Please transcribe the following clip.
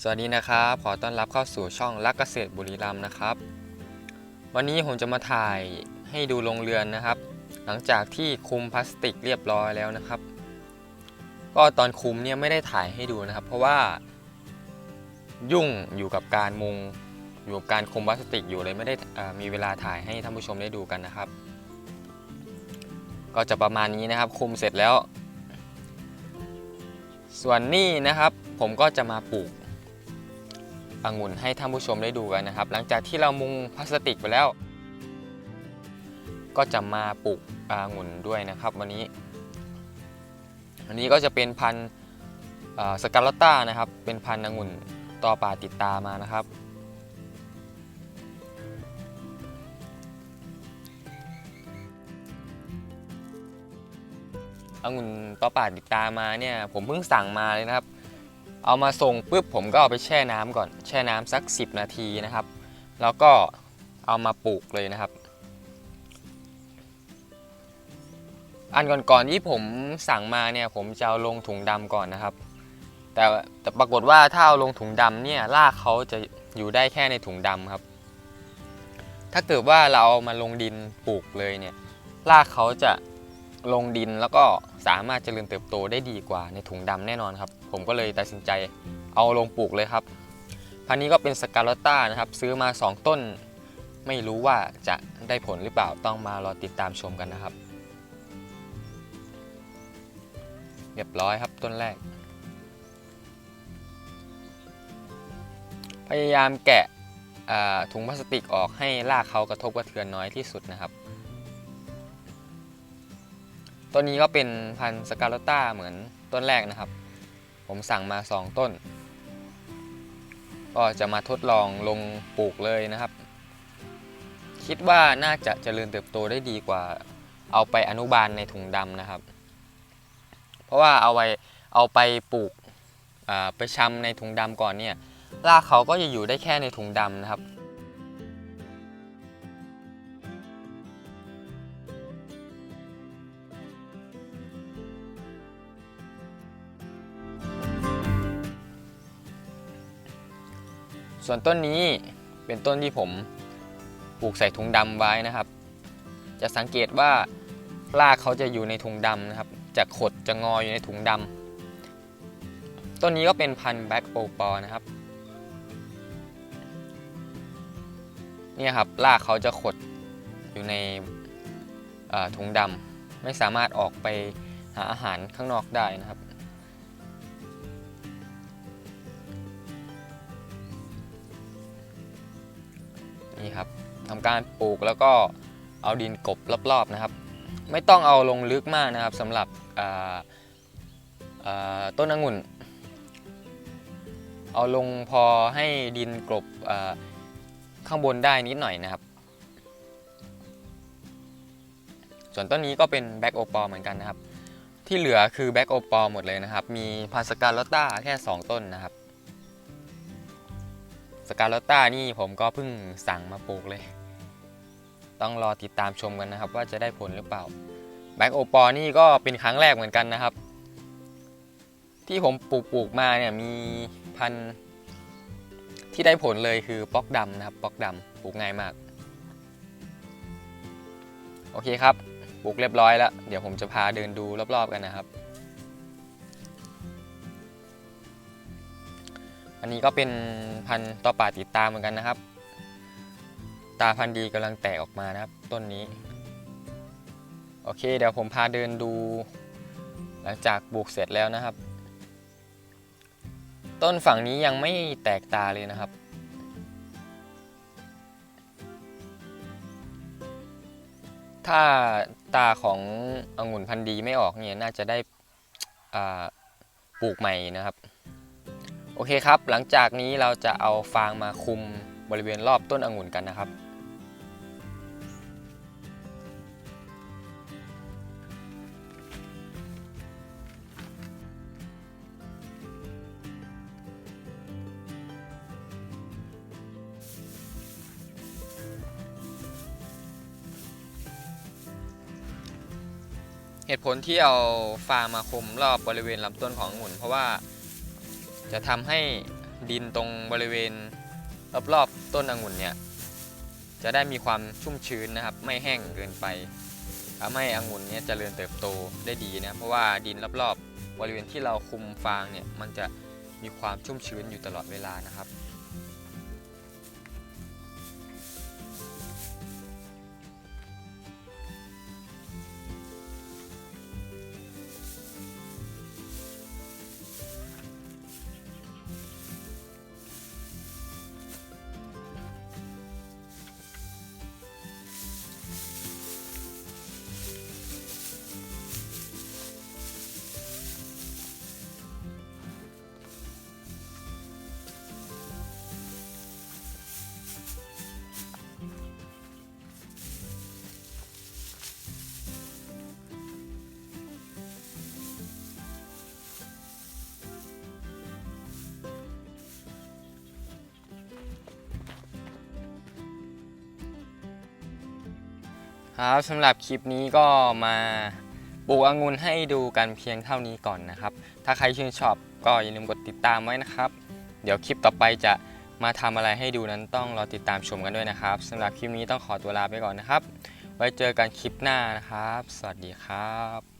สวัสดีนะครับ ขอต้อนรับเข้าสู่ช่องรักเกษตรบุรีรัมย์นะครับ วันนี้ผมจะมาถ่ายให้ดูโรงเรือนนะครับ หลังจากที่คุมพลาสติกเรียบร้อยแล้วนะครับ ก็ตอนคุมเนี่ยไม่ได้ถ่ายให้ดูนะครับ เพราะว่า ยุ่งอยู่กับการมุงอยู่กับการคุมพลาสติกอยู่เลยไม่ได้มีเวลาถ่ายให้ท่านผู้ชมได้ดูกันนะครับ ก็จะประมาณนี้นะครับ คุมเสร็จแล้ว ส่วนนี่นะครับ ผมก็จะมาปลูก องุ่นให้ท่านผู้ชมได้ดูกันนะครับ หลังจากที่เรามุงพลาสติกไปแล้ว ก็จะมาปลูกองุ่นด้วยนะครับ วันนี้ อันนี้ก็จะเป็นพันธุ์สกาลต้านะครับ เป็นพันธุ์องุ่นต่อป่าติดตามานะครับองุ่นต่อป่าติดตามาเนี่ยผมเพิ่งสั่งมาเลยนะครับ เอามาส่งปุ๊บผมก็เอาไปแช่น้ำก่อน แช่น้ำสัก 10 นาทีนะครับ แล้วก็เอามาปลูกเลยนะครับ อันก่อนๆที่ผมสั่งมาเนี่ยผมจะเอาลงถุงดำก่อนนะครับ แต่แต่ปรากฏว่าถ้าเอาลงถุงดำเนี่ยรากเขาจะอยู่ได้แค่ในถุงดำครับ ถ้าเกิดว่าเราเอามาลงดินปลูกเลยเนี่ยรากเขาจะ ลงดินแล้วก็สามารถเจริญเติบโตได้ดีกว่าในถุงดำแน่นอนครับ ผมก็เลยตัดสินใจเอาลงปลูกเลยครับพันนี้ก็เป็นสกาลต้านะครับ ซื้อมา 2 ต้น ไม่รู้ว่าจะได้ผลหรือเปล่าต้องมารอติดตามชมกันนะครับ เรียบร้อยครับต้นแรก พยายามแกะถุงพลาสติกออกให้รากเขากระทบกระเทือนน้อยที่สุดนะครับ ต้นนี้ก็เป็นพันธุ์สกาลต้าเหมือนต้นแรกนะครับ ผมสั่งมา 2 ต้น ก็จะมาทดลองลงปลูกเลยนะครับ คิดว่าน่าจะเจริญเติบโตได้ดีกว่า เอาไปอนุบาลในถุงดำนะครับ เพราะว่าเอาไว้เอาไปปลูกไปชำในถุงดำก่อนเนี่ยรากเขาก็จะอยู่ได้แค่ในถุงดำนะครับ ส่วนต้นนี้เป็นต้นที่ผมปลูกใส่ถุงดำไว้นะครับ จะสังเกตว่ารากเขาจะอยู่ในถุงดำนะครับ จะขดจะงออยู่ในถุงดำต้นนี้ก็เป็นพันธุ์แบ็กโอปอนะครับเนี่ยครับรากเขาจะขดอยู่ในถุงดำไม่สามารถออกไปหาอาหารข้างนอกได้นะครับ นี่ครับทำการปลูกแล้วก็เอาดินกบรอบๆนะครับ ไม่ต้องเอาลงลึกมากนะครับสำหรับต้นองุ่น เอาลงพอให้ดินกลบข้างบนได้นิดหน่อยนะครับ ส่วนต้นนี้ก็เป็นแบ็กโอปอเหมือนกันนะครับ ที่เหลือคือแบ็กโอปอหมดเลยนะครับ มีพาสกาลอต้าแค่ 2 ต้นนะครับ สกาลต้านี่ผมก็เพิ่งสั่งมาปลูกเลย ต้องรอติดตามชมกันนะครับ ว่าจะได้ผลหรือเปล่าแบ็กโอปอนี่ก็เป็นครั้งแรกเหมือนกันนะครับ ที่ผมปลูกปลูกมาเนี่ยมีพันที่ได้ผลเลยคือป๊อกดำนะครับป๊อกดำปลูกง่ายมาก โอเคครับปลูกเรียบร้อยแล้ว เดี๋ยวผมจะพาเดินดูรอบๆกันนะครับ อันนี้ก็เป็นพันธุ์ต่อป่าติดตามเหมือนกันนะครับ ตาพันธุ์ดีกำลังแตกออกมานะครับ ต้นนี้ โอเค เดี๋ยวผมพาเดินดู หลังจากปลูกเสร็จแล้วนะครับ ต้นฝั่งนี้ยังไม่แตกตาเลยนะครับถ้าตาขององุ่นพันธุ์ดีไม่ออกเนี่ยน่าจะได้ปลูกใหม่นะครับ โอเคครับ หลังจากนี้เราจะเอาฟางมาคุมบริเวณรอบต้นองุ่นกันนะครับ เหตุผลที่เอาฟางมาคุมรอบบริเวณลำต้นขององุ่นเพราะว่า จะทำให้ดินตรงบริเวณรอบๆต้นองุ่นเนี่ยจะได้มีความชุ่มชื้นนะครับ ไม่แห้งเกินไปทำให้องุ่นเนี่ยเจริญเติบโตได้ดีนะเพราะว่าดินรอบๆ บริเวณที่เราคุมฟางเนี่ยมันจะมีความชุ่มชื้นอยู่ตลอดเวลานะครับ ครับสำหรับคลิปนี้ก็มาปลูกองุ่นให้ดูกันเพียงเท่านี้ก่อนนะครับ ถ้าใครชื่นชอบก็อย่าลืมกดติดตามไว้นะครับ เดี๋ยวคลิปต่อไปจะมาทำอะไรให้ดูนั้นต้องรอติดตามชมกันด้วยนะครับสำหรับคลิปนี้ต้องขอตัวลาไปก่อนนะครับ ไว้เจอกันคลิปหน้านะครับ สวัสดีครับ